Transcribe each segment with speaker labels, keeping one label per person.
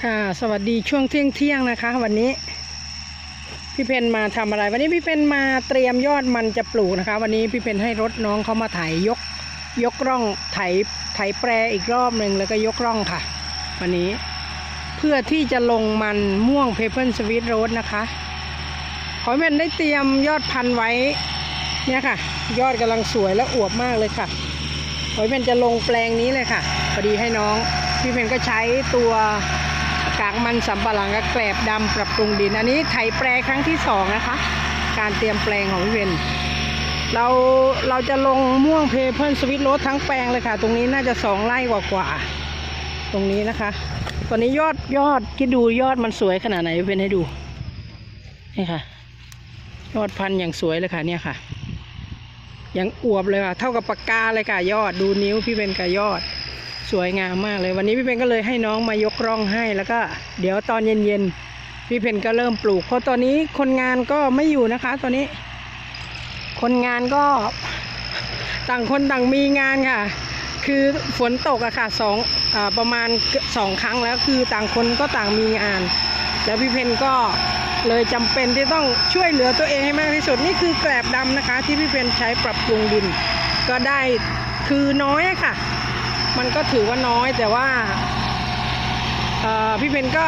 Speaker 1: ค่ะ สวัสดีช่วงเที่ยงเที่ยงๆนะคะ วันนี้ พี่เพนมาทำอะไร วันนี้พี่เพนมาเตรียมยอดมันจะปลูกนะคะ วันนี้พี่เพนให้รถน้องเขามาไถยก ยกร่องไถไถแปรอีกรอบหนึ่งแล้วก็ยกร่องค่ะ วันนี้เพื่อที่จะลงมันม่วงเพเพิลสวีทโรสนะคะ ขอให้เพนได้เตรียมยอดพันธุ์ไว้เนี่ยค่ะ ยอดกำลังสวยและอวบมากเลยค่ะขอให้เพนจะลงแปลงนี้เลยค่ะพอดีให้น้อง พี่เพนก็ใช้ตัว กากมันสำปะหลังกับแกลบดำปรับปรุงดิน อันนี้ไถแปลครั้งที่สองนะคะ การเตรียมแปลงของพี่เพนเราเราจะลงม่วงเพเพิลสวิตโรสทั้งแปลงเลยค่ะ ตรงนี้น่าจะสองไร่กว่าๆตรงนี้นะคะ ตอนนี้ยอดยอดที่ดูยอดมันสวยขนาดไหนพี่เพนให้ดูนี่ค่ะ ยอดพันธุ์อย่างสวยเลยค่ะ เนี่ยค่ะยังอวบเลยค่ะ เท่ากับปากกาเลยค่ะ ยอดดูนิ้วพี่เบนกับยอด สวยงามมากเลย วันนี้พี่เพนก็เลยให้น้องมายกร่องให้แล้วก็ เดี๋ยวตอนเย็นๆพี่เพนก็เริ่มปลูก เพราะตอนนี้คนงานก็ไม่อยู่นะคะ ตอนนี้ คนงานก็ต่างคนต่างมีงานค่ะ คือฝนตกอะค่ะสองอประมาณสองครั้งแล้วคือต่างคนก็ต่างมีงาน แล้วพี่เพนก็เลยจำเป็นที่ต้องช่วยเหลือตัวเองให้มากที่สุดนี่คือแกลบดำนะคะ ที่พี่เพนใช้ปรับปรุงดิน ก็ได้คือน้อยค่ะ มันก็ถือว่าน้อยแต่ว่าพี่เพนก็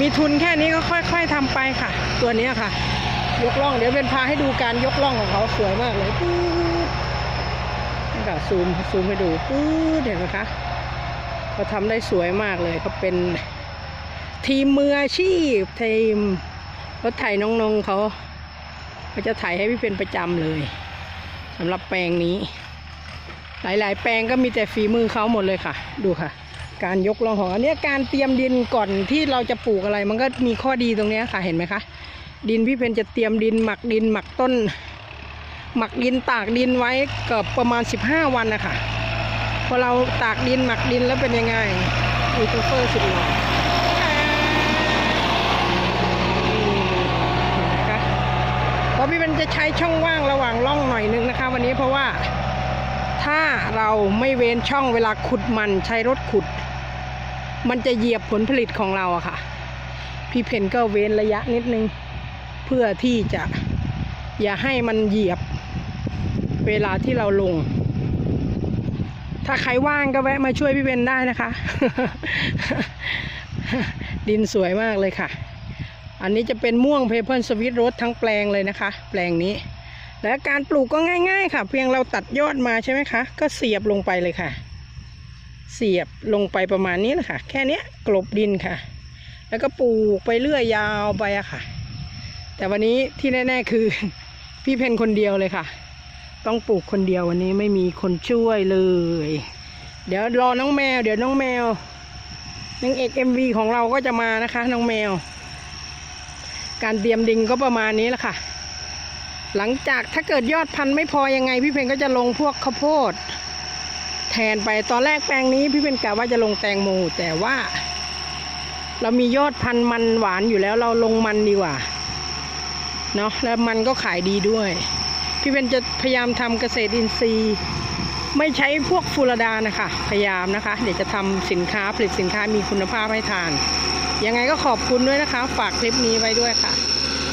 Speaker 1: มีทุนแค่นี้ก็ค่อย ๆทำไปค่ะ ตัวนี้ค่ะ ยกล่องเดี๋ยวเป็นพาให้ดูการยกล่องของเขาสวยมากเลยปื๊ดนี่ค่ะซูมซูมให้ดูปื๊ดเห็นไหมคะเขาทำได้สวยมากเลยเขาเป็นทีมมืออาชีพทีมรถไถน้องๆเขาเขาจะไถให้พี่เป็นประจำเลยสำหรับแปลงนี้ หลาย ๆ แปลงก็มีแต่ฝีมือเขาหมดเลยค่ะ ดูค่ะ การยกล่องของอันเนี้ยการเตรียมดินก่อนที่เราจะปลูกอะไร มันก็มีข้อดีตรงนี้ค่ะเห็นไหมคะดินพี่เพนจะเตรียมดินหมักดินหมักต้น หมักดินตากดินไว้เกือบประมาณ 15 วันนะคะพอเราตากดินหมักดินแล้วเป็นยังไงยูทูบเบอร์สุดหล่อนะคะเพราะพี่มันจะใช้ช่องว่างระหว่างร่องหน่อยนึงนะคะ วันนี้เพราะว่า ถ้าเราไม่เว้นช่องเวลาขุดมันใช้รถขุด มันจะเหยียบผลผลิตของเราอะค่ะ พี่เพนก็เว้นระยะนิดนึง เพื่อที่จะอย่าให้มันเหยียบเวลาที่เราลง ถ้าใครว่างก็แวะมาช่วยพี่เพนได้นะคะ ดินสวยมากเลยค่ะ อันนี้จะเป็นม่วงเพเพิลสวิตโรสทั้งแปลงเลยนะคะ แปลงนี้ และการปลูกก็ง่าย ๆ ค่ะ เพียงเราตัดยอดมาใช่ไหมคะ ก็เสียบลงไปเลยค่ะ เสียบลงไปประมาณนี้แหละค่ะ แค่นี้กลบดินค่ะ แล้วก็ปลูกไปเรื่อยยาวไปอะค่ะ แต่วันนี้ที่แน่ ๆ คือ พี่เพนคนเดียวเลยค่ะ ต้องปลูกคนเดียววันนี้ไม่มีคนช่วยเลย เดี๋ยวรอน้องแมว เดี๋ยวน้องแมวนางเอกเอ็มวีของเราก็จะมานะคะ น้องแมว การเตรียมดินก็ประมาณนี้แหละค่ะ หลังจากถ้าเกิดยอดพันธุ์ไม่พอยังไง พี่เพนก็จะลงพวกข้าวโพด แทนไปตอนแรกแปลงนี้ พี่เพนกะว่าจะลงแตงโมแต่ว่า เรามียอดพันธุ์มันหวานอยู่แล้วเราลงมันดีกว่าเนาะแล้วมันก็ขายดีด้วย พี่เพนจะพยายามทำเกษตรอินทรีย์ ไม่ใช้พวกฟูรดานะคะ พยายามนะคะ เดี๋ยวจะทำสินค้าผลิตสินค้ามีคุณภาพให้ทานยังไงก็ขอบคุณด้วยนะคะ ฝากคลิปนี้ไว้ด้วยค่ะ